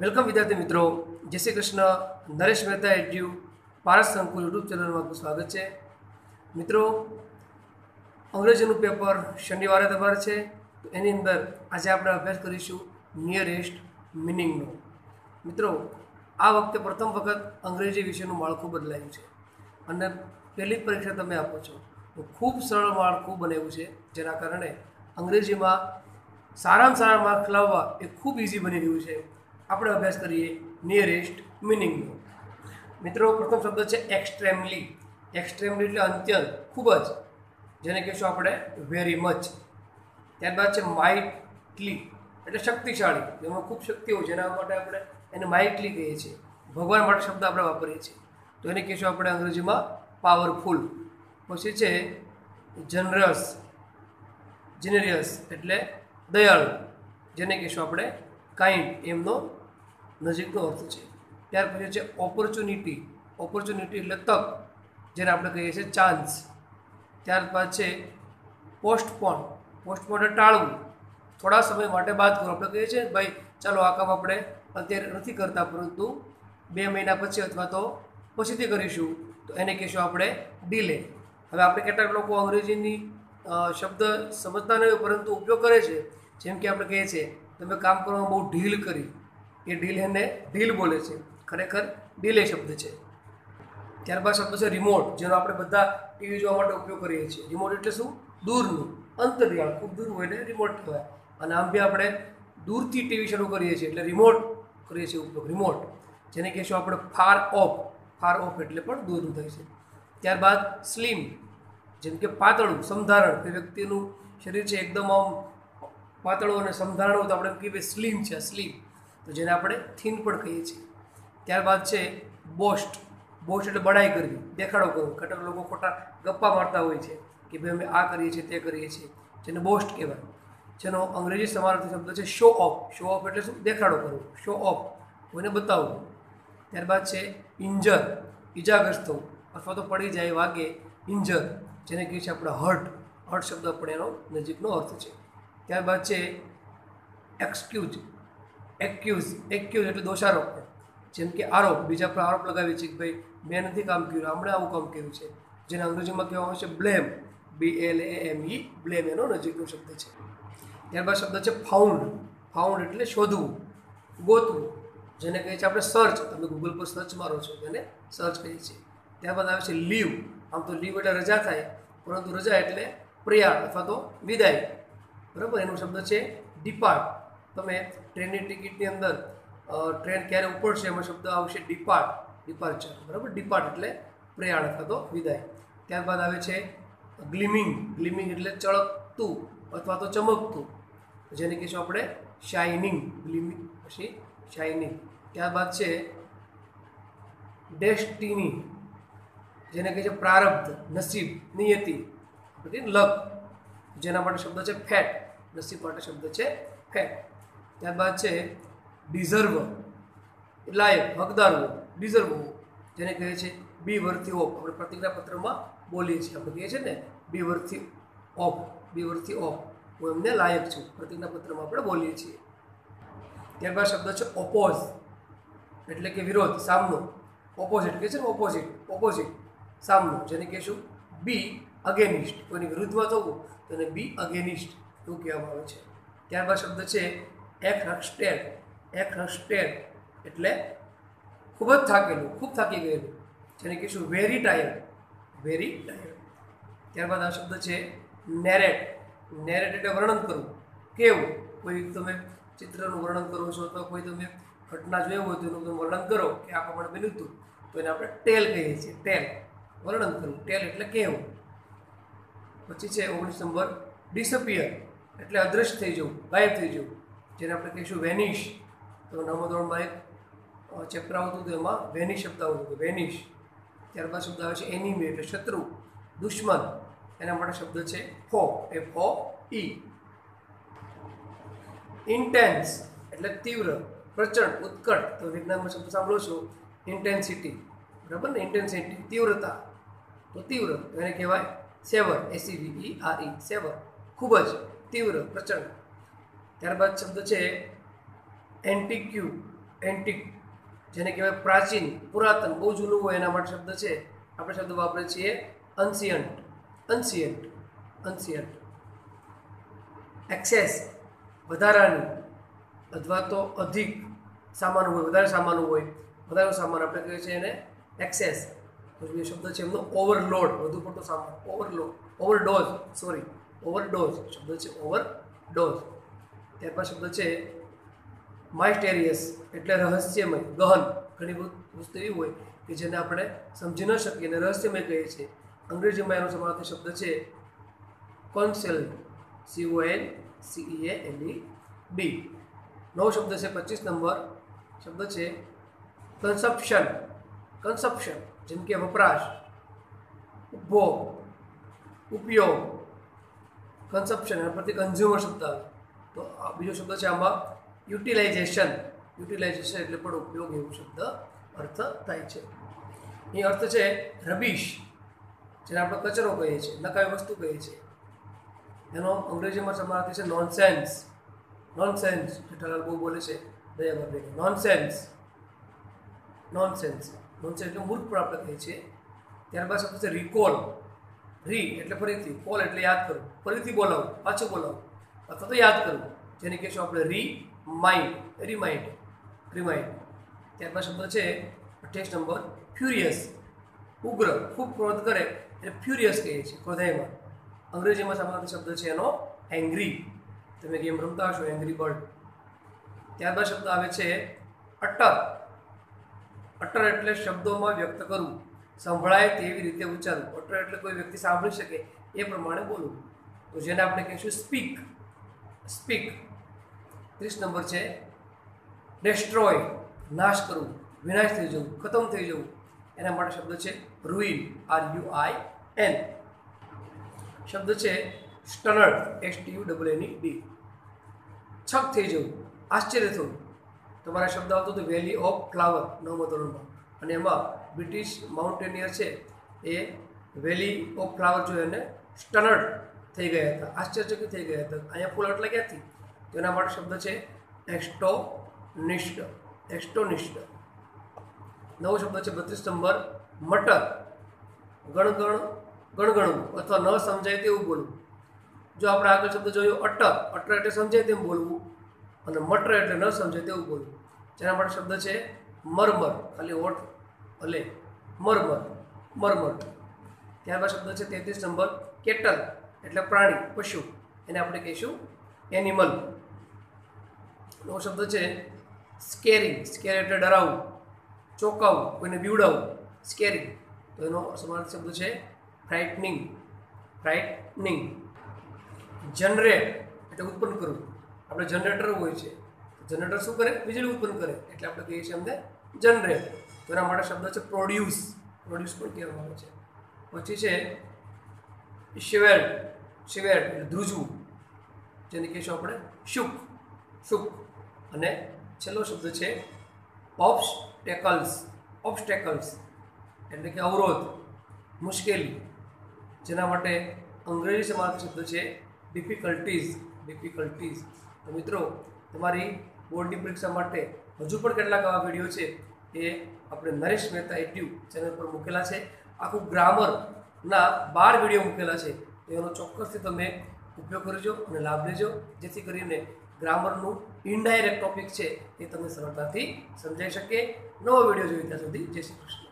Welcome વિદ્યાર્થી મિત્રો. જય શ્રી કૃષ્ણ. નરેશ મહેતા એડ્યુ પારસ સંકુલ યુટ્યુબ ચેનલમાં આપનું સ્વાગત છે. મિત્રો, અંગ્રેજીનું પેપર શનિવારે તમારે છે. એની અંદર આજે આપણે અભ્યાસ કરીશું નિયરેસ્ટ મિનિંગનો મિત્રો, આ વખતે પ્રથમ વખત અંગ્રેજી વિષયનું માળખું બદલાયું છે. અને પહેલી પરીક્ષા તમે આપો છો. ખૂબ સરળ માળખું બનેલું છે. જેના કારણે અંગ્રેજીમાં સારામાં સારા માર્ક લાવવા એ ખૂબ ઇઝી બની રહ્યું છે. આપણે અભ્યાસ કરીએ નિયરેસ્ટ મિનિંગનો મિત્રો, પ્રથમ શબ્દ છે એક્સ્ટ્રેમલી એક્સ્ટ્રેમલી એટલે અત્યંત ખૂબ જ. જેને કહેશું આપણે વેરી મચ ત્યારબાદ છે માઇટલી એટલે શક્તિશાળી. જેમાં ખૂબ શક્તિ હોય જેના માટે આપણે એને માઇટલી કહીએ છીએ. ભગવાન માટે શબ્દ આપણે વાપરીએ છીએ. તો એને કહેશું આપણે અંગ્રેજીમાં પાવરફુલ પછી છે જનરસ જીનેરિયસ એટલે દયાળુ. જેને કહીશું આપણે કાઇન્ડ એમનો નજીકનો અર્થ છે. ત્યાર પછી છે ઓપોર્ચ્યુનિટી ઓપોર્ચ્યુનિટી એટલે તક, જેને આપણે કહીએ છીએ ચાન્સ ત્યારબાદ છે પોસ્ટપોન પોસ્ટપોન એટલે ટાળવું. થોડા સમય માટે બાદ કરો. આપણે કહીએ છીએ, ભાઈ, ચાલો આ કામ આપણે અત્યારે નથી કરતા, પરંતુ બે મહિના પછી અથવા તો પછીથી કરીશું. તો એને કહીશું આપણે ડીલે હવે આપણે કેટલાક લોકો અંગ્રેજીની શબ્દ સમજતા નહીં પરંતુ ઉપયોગ કરે છે. જેમ કે આપણે કહીએ છીએ, તમે કામ કરવામાં બહુ ઢીલ કરી. એ ઢીલ એને ઢીલ બોલે છે. ખરેખર ડીલે શબ્દ છે. ત્યારબાદ શબ્દ છે રિમોટ જેનો આપણે બધા ટીવી જોવા માટે ઉપયોગ કરીએ છીએ. રિમોટ એટલે શું? દૂરનું, અંતરિયાળ, ખૂબ દૂર હોય એટલે રિમોટ કહેવાય. અને આમ બી આપણે દૂરથી ટીવી શરૂ કરીએ છીએ એટલે રિમોટ કરીએ છીએ ઉપયોગ. રિમોટ જેને કહેશું આપણે ફાર ઓફ ફાર ઓફ એટલે પણ દૂરનું થાય છે. ત્યારબાદ સ્લિમ જેમ કે પાતળું, સમધારણ. કે વ્યક્તિનું શરીર છે એકદમ આમ પાતળું અને સમધારણ હોય તો આપણે કહીએ સ્લિમ છે સ્લિમ તો જેને આપણે થીન પણ કહીએ છીએ. ત્યારબાદ છે બોસ્ટ. બોસ્ટ એટલે બડાઈ કરવી. દેખાડો કરવો કેટલાક લોકો ખોટા ગપ્પા મારતા હોય છે કે ભાઈ અમે આ કરીએ છીએ, તે કરીએ છીએ. જેને બોસ્ટ કહેવાય. જેનો અંગ્રેજી સમાનાર્થી શબ્દ છે શો ઓફ શો ઓફ એટલે શું? દેખાડો કરવો શો ઓફ કોઈને બતાવવું ત્યારબાદ છે ઇન્જર ઈજાગ્રસ્ત. થવું અથવા તો પડી જાય, વાગે ઇન્જર જેને કહીએ છીએ આપણે હર્ટ હર્ટ શબ્દ પણ એનો નજીકનો અર્થ છે. ત્યારબાદ છે એક્સક્યુઝ એક્યુઝ એક્યુઝ એટલે દોષારોપ જેમ કે આરોપ, બીજા પર આરોપ લગાવીએ છીએ કે ભાઈ, મેં નથી કામ કર્યું, હમણાં આવું કામ કર્યું છે. જેને અંગ્રેજીમાં કહેવામાં આવે છે blame B L A M E blame એનો નજીકનો શબ્દ છે. ત્યારબાદ શબ્દ છે ફાઉન્ડ ફાઉન્ડ એટલે શોધવું, ગોતવું. જેને કહીએ છીએ આપણે સર્ચ તમે ગૂગલ પર સર્ચ મારો છો તેને સર્ચ કહીએ છીએ. ત્યારબાદ આવે છે લીવ આમ તો લીવ એટલે રજા થાય, પરંતુ રજા એટલે પ્રયાણ અથવા તો વિદાય. બરાબર? એનો શબ્દ છે ડિપાર્ટ તમે ટ્રેનની ટિકિટની અંદર ટ્રેન ક્યારે ઉપડશે એમાં શબ્દ આવશે ડિપાર્ટ ડિપાર્ચર બરાબર? ડિપાર્ટ એટલે પ્રયાણ અથવા તો વિદાય. ત્યારબાદ આવે છે ગ્લિમિંગ ગ્લિમિંગ એટલે ચળકતું અથવા તો ચમકતું. જેને કહીશું આપણે શાઇનિંગ ગ્લિમિંગ પછી શાઇનિંગ ત્યારબાદ છે ડેસ્ટિની જેને કહે છે પ્રારબ્ધ, નસીબ, નિયતિ. લક. જેના માટે શબ્દ છે ફેટ નસીબ માટે શબ્દ છે ફેટ ત્યારબાદ છે ડિઝર્વ. લાયક હકદાર હોવું ડિઝર્વ, જેને કહે છે બી વર્થી ઓફ આપણે પ્રતિજ્ઞાપત્રમાં બોલીએ છીએ. આપણે કહીએ છીએ ને બી વર્થી ઓફ બી વર્થી ઓફ. હું એમને લાયક છું. પ્રતિજ્ઞાપત્રમાં આપણે બોલીએ છીએ. ત્યારબાદ શબ્દ છે ઓપોઝ એટલે કે વિરોધ, સામનો. ઓપોઝિટ કહે છે ને ઓપોઝિટ ઓપોઝિટ સામનો. જેને કહેશું બી અગેનિસ્ટ કોઈની વિરુદ્ધમાં થવું તો એને બી અગેનિસ્ટ એવું કહેવામાં આવે છે. ત્યારબાદ શબ્દ છે એક હસ્ટેડ એક હસ્ટેડ એટલે ખૂબ જ થાકેલું, ખૂબ થાકી ગયેલું. જેને કહીશું વેરી ટાયર્ડ વેરી ટાયર્ડ ત્યારબાદ આ શબ્દ છે નેરેટ નેરેટ એટલે વર્ણન કરવું. કેવું? કોઈ તમે ચિત્રનું વર્ણન કરો છો અથવા કોઈ તમે ઘટના જોયું હોય તો એનું તમે વર્ણન કરો કે આ પ્રમાણે બન્યું હતું. તો એને આપણે ટેલ કહીએ છીએ ટેલ વર્ણન કરવું. ટેલ એટલે કહેવું. પછી છે ઓગણીસ નંબર ડિસપિયર એટલે અદૃશ્ય થઈ જવું, ગાયબ થઈ જવું. જેને આપણે કહીશું વેનિશ. તો નવમા એક ચેપ્ટર આવતું હતું એમાં વેનિશ શબ્દ આવતું હતું, વેનિશ. ત્યારબાદ શબ્દ આવે છે એનિમી એટલે શત્રુ, દુશ્મન. એના માટે શબ્દ છે ફો એ ફો ઈ ઇન્ટેન્સ એટલે તીવ્ર, પ્રચંડ, ઉત્કટ. તો વિજ્ઞાનમાં શબ્દ સાંભળો છો ઇન્ટેન્સિટી બરાબર ને? ઇન્ટેન્સિટી તીવ્રતા. તો તીવ્ર એને કહેવાય સેવર એસી વી ઈ આર ઈ સેવર ખૂબ જ તીવ્ર, પ્રચંડ ત્યારબાદ શબ્દ છે એન્ટિક્યુ, એન્ટિક, જેને કહેવાય પ્રાચીન, પુરાતન, બહુ જૂનું હોય એના માટે શબ્દ છે. આપણે શબ્દ વાપરીએ છીએ અન્સિયન્ટ અન્સિયન્ટ અન્સિયન્ટ એક્સેસ વધારાની, અથવા તો અધિક સામાન હોય, વધારે સામાન હોય વધારે સામાન આપણે કહીએ છીએ એને એક્સેસ પછી શબ્દ છે એમનો ઓવરલોડ વધુ પડતો સામાન ઓવરલોડ ઓવરડોઝ સોરી ઓવરડોઝ શબ્દ છે ઓવરડોઝ ત્યારબાદ શબ્દ છે, માઇસ્ટેરિયસ એટલે રહસ્યમય, ગહન. ઘણી વસ્તુ એવી હોય કે જેને આપણે સમજી ન શકીએ અને રહસ્યમય કહીએ છીએ. અંગ્રેજીમાં એનો સમાનાર્થી શબ્દ છે, conceal C O N C E A L E B નવો શબ્દ છે, પચીસ નંબર. શબ્દ છે, કન્સપ્શન કન્સપ્શન જેમ કે વપરાશ, ઉપભોગ ઉપયોગ કન્સપ્શન એના પરથી કન્ઝ્યુમર શબ્દ આવે. તો બીજો શબ્દ છે આમાં યુટિલાઇઝેશન યુટિલાઇઝેશન એટલે પણ ઉપયોગ એવો શબ્દ અર્થ થાય છે. એ અર્થ છે રબીશ જેને આપણે કચરો કહીએ છીએ, નકામી વસ્તુ કહીએ છીએ. એનો અંગ્રેજીમાં સમાર્થ છે નોનસેન્સ નોનસેન્સ જેઠાલાલ બહુ બોલે છે દયાભાઈ નોનસેન્સ નોનસેન્સ નોનસેન્સ એટલે મૂર્ખ પણ આપણે કહીએ છીએ. ત્યારબાદ શબ્દ છે રિકોલ રી એટલે ફરીથી કોલ એટલે યાદ કરવું. ફરીથી બોલાવું, પાછું બોલાવું. અથવા તો યાદ કરવું. જેને કહેશું આપણે રીમાઇન્ડ રિમાઇન્ડ રિમાઇન્ડ ત્યારબાદ શબ્દ છે અઠ્યાવીસ નંબર ફ્યુરિયસ ઉગ્ર, ખૂબ ક્રોધ કરે એટલે ફ્યુરિયસ કહીએ છીએ ક્રોધાયમાં અંગ્રેજીમાં સામાન્ય શબ્દ છે એનો એંગ્રી તમે ગેમ રમતા હશો એંગ્રી બર્ડ ત્યારબાદ શબ્દ આવે છે અટર અટર એટલે શબ્દોમાં વ્યક્ત કરવું. સંભળાય તેવી રીતે ઉચ્ચારવું. અટર એટલે કોઈ વ્યક્તિ સાંભળી શકે એ પ્રમાણે બોલવું. તો જેને આપણે કહીશું સ્પીક સ્પીક. ત્રીસ નંબર છે. ડેસ્ટ્રોય નાશ કરવું વિનાશ થઈ જવું. ખતમ થઈ જવું. એના માટે શબ્દ છે ruin R U I N શબ્દ છે stunned S T U double એની ડી છક થઈ જવું. આશ્ચર્ય થવું. તમારા શબ્દ આવતો હતો વેલી ઓફ ફ્લાવર નવમા અને એમાં બ્રિટિશ માઉન્ટેનિયર છે એ વેલી ઓફ ફ્લાવર જોઈ અને સ્ટનર્ડ થઈ ગયા હતા. આશ્ચર્યચકિત થઈ ગયા હતા. અહીંયા ફૂલ એટલે ક્યાંથી તો. એના માટે શબ્દ છે એક્સ્ટોનિસ્ટ એક્સ્ટોનિસ્ટ નવો શબ્દ છે બત્રીસ નંબર મટર. ગણગણ, ગણગણવું અથવા ન સમજાય તેવું બોલવું. જો આપણે આગળ શબ્દ જોયો, અટર. અટર એટલે સમજાય તેમ બોલવું અને મટર એટલે ન સમજાય તેવું બોલવું. જેના માટે શબ્દ છે મરમર. ખાલી ઓઠ ભલે મરમર મરમર. ત્યારબાદ શબ્દ છે તેત્રીસ નંબર કેટલ. એટલે પ્રાણી, પશુ, એને આપણે કહીશું એનિમલ નવો શબ્દ છે સ્કેરિંગ સ્કેર એટલે ડરાવવું ચોંકાવવું કોઈને બીવડાવવું સ્કેરિંગ તો એનો સમાન શબ્દ છે ફ્રાઇટનિંગ ફ્રાઇટનિંગ જનરેટ એટલે ઉત્પન્ન કરવું. આપણે જનરેટર હોય છે જનરેટર શું કરે? વીજળી ઉત્પન્ન કરે. એટલે આપણે કહીએ છીએ અમને જનરેટ તો એના માટે શબ્દ છે પ્રોડ્યુસ પ્રોડ્યુસ પણ કહેવામાં આવે છે. પછી છે શિવેડ શિવેડ એટલે ધ્રુજવું, જેને કહીશું આપણે શુક શુક. અને છેલ્લો શબ્દ છે ઓબ્સ્ટેકલ્સ ઓબ્સ્ટેકલ્સ એટલે કે અવરોધ, મુશ્કેલી. જેના માટે અંગ્રેજી સમાન શબ્દ છે ડિફિકલ્ટીઝ ડિફિકલ્ટીઝ તો મિત્રો, તમારી બોર્ડની પરીક્ષા માટે હજુ પણ કેટલાક આવા વીડિયો છે એ આપણે નરેશ મહેતા એટ્યુ ચેનલ પર મૂકેલા છે. આખું ગ્રામરના બાર વીડિયો મૂકેલા છે. એનો ચોક્કસથી તમે ઉપયોગ કરજો અને લાભ લેજો. જેથી કરીને ગ્રામરનું ઇનડાયરેક્ટ ટોપિક છે એ તમને સરળતાથી સમજાઈ શકે. નવો વીડિયો જોઈ ત્યાં સુધી જય શ્રી કૃષ્ણ.